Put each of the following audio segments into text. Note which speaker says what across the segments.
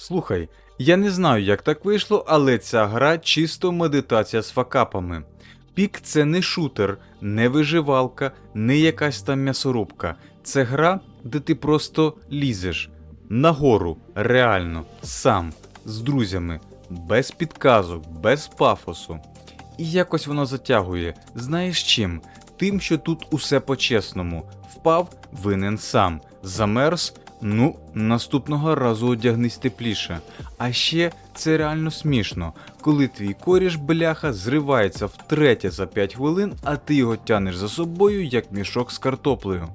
Speaker 1: Слухай, я не знаю, як так вийшло, але ця гра чисто медитація з факапами. Пік це не шутер, не виживалка, не якась там м'ясорубка. Це гра, де ти просто лізеш нагору, реально, сам, з друзями, без підказок, без пафосу. І якось воно затягує. Знаєш чим? Тим, що тут усе по-чесному. Впав, винен сам. Замерз. Ну, наступного разу одягнись тепліше. А ще це реально смішно, коли твій коріш бляха зривається втретє за 5 хвилин, а ти його тянеш за собою, як мішок з картоплею.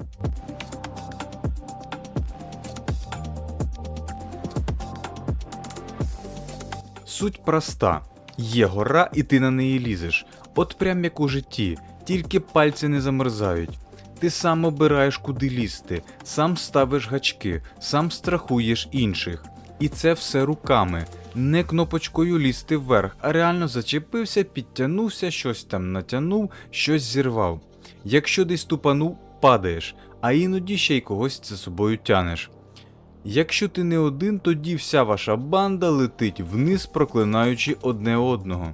Speaker 1: Суть проста: є гора, і ти на неї лізеш. От прям як у житті, тільки пальці не замерзають. Ти сам обираєш, куди лізти, сам ставиш гачки, сам страхуєш інших. І це все руками, не кнопочкою лізти вверх, а реально зачепився, підтягнувся, щось там натягнув, щось зірвав. Якщо десь тупанув, падаєш, а іноді ще й когось за собою тянеш. Якщо ти не один, тоді вся ваша банда летить вниз, проклинаючи одне одного.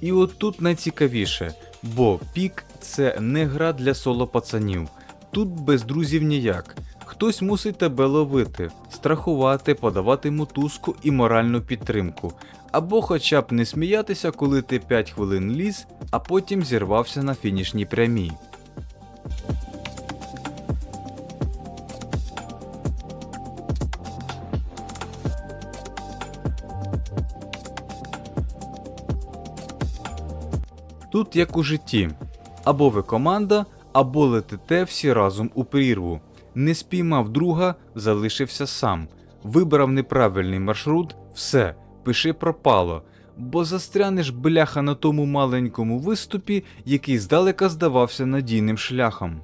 Speaker 1: І от тут найцікавіше, бо пік це не гра для соло пацанів. Тут без друзів ніяк. Хтось мусить тебе ловити, страхувати, подавати мотузку і моральну підтримку, або хоча б не сміятися, коли ти 5 хвилин ліз, а потім зірвався на фінішній прямій. Тут як у житті. Або ви команда, або летите всі разом у прірву. Не спіймав друга, залишився сам. Вибрав неправильний маршрут, все, пиши пропало. Бо застрянеш бляха на тому маленькому виступі, який здалека здавався надійним шляхом.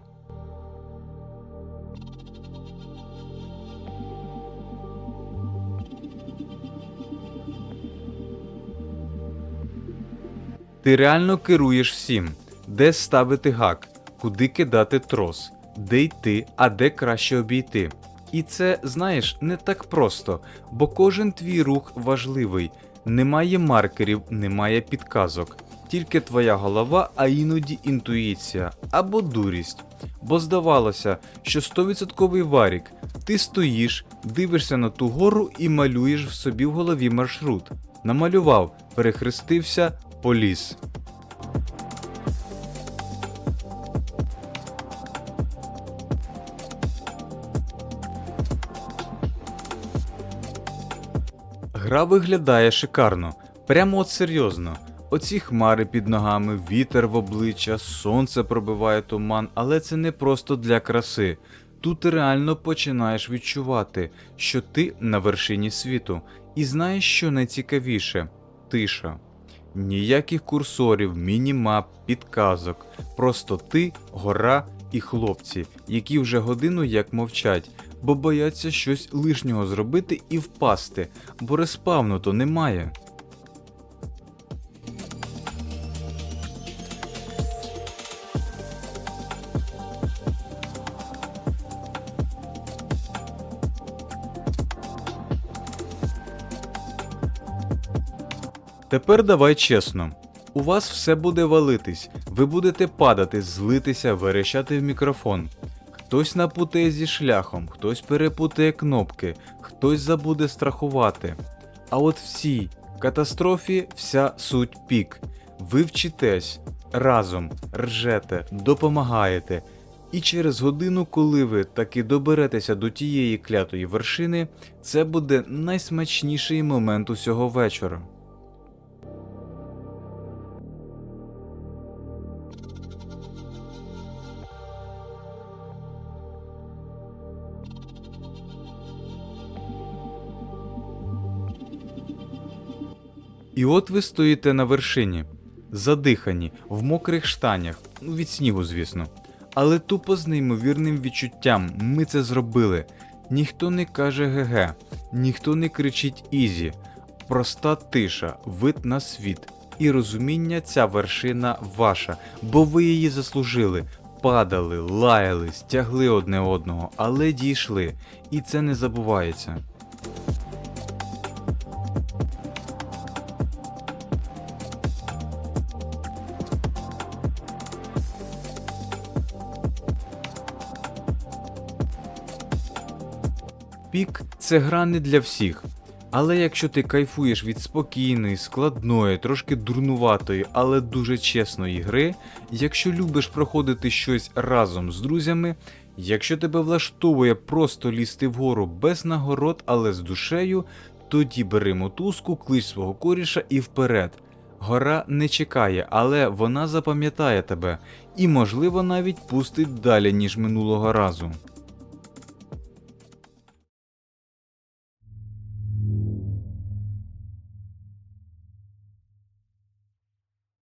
Speaker 1: Ти реально керуєш всім, де ставити гак, куди кидати трос, де йти, а де краще обійти. І це, знаєш, не так просто, бо кожен твій рух важливий. Немає маркерів, немає підказок. Тільки твоя голова, а іноді інтуїція або дурість. Бо здавалося, що 100% варік. Ти стоїш, дивишся на ту гору і малюєш в собі в голові маршрут. Намалював, перехрестився, поліз. Гра виглядає шикарно, прямо от серйозно. Оці хмари під ногами, вітер в обличчя, сонце пробиває туман, але це не просто для краси. Тут реально починаєш відчувати, що ти на вершині світу. І знаєш, що найцікавіше тиша. Ніяких курсорів, мінімап, підказок. Просто ти, гора і хлопці, які вже годину як мовчать, бо бояться щось лишнього зробити і впасти, бо респавну то немає. Тепер давай чесно. У вас все буде валитись, ви будете падати, злитися, верещати в мікрофон. Хтось напутає зі шляхом, хтось перепутає кнопки, хтось забуде страхувати. А от в катастрофі вся суть пік. Ви вчитесь разом, ржете, допомагаєте. І через годину, коли ви таки доберетеся до тієї клятої вершини, це буде найсмачніший момент усього вечора. І от ви стоїте на вершині, задихані, в мокрих штанях, ну від снігу, звісно. Але тупо з неймовірним відчуттям ми це зробили. Ніхто не каже ГГ, ніхто не кричить Ізі. Проста тиша, вид на світ, і розуміння ця вершина ваша, бо ви її заслужили. Падали, лаяли, стягли одне одного, але дійшли, і це не забувається. Пік це гра не для всіх. Але якщо ти кайфуєш від спокійної, складної, трошки дурнуватої, але дуже чесної гри, якщо любиш проходити щось разом з друзями, якщо тебе влаштовує просто лізти вгору без нагород, але з душею, тоді бери мотузку, клич свого коріша і вперед. Гора не чекає, але вона запам'ятає тебе і, можливо, навіть пустить далі, ніж минулого разу.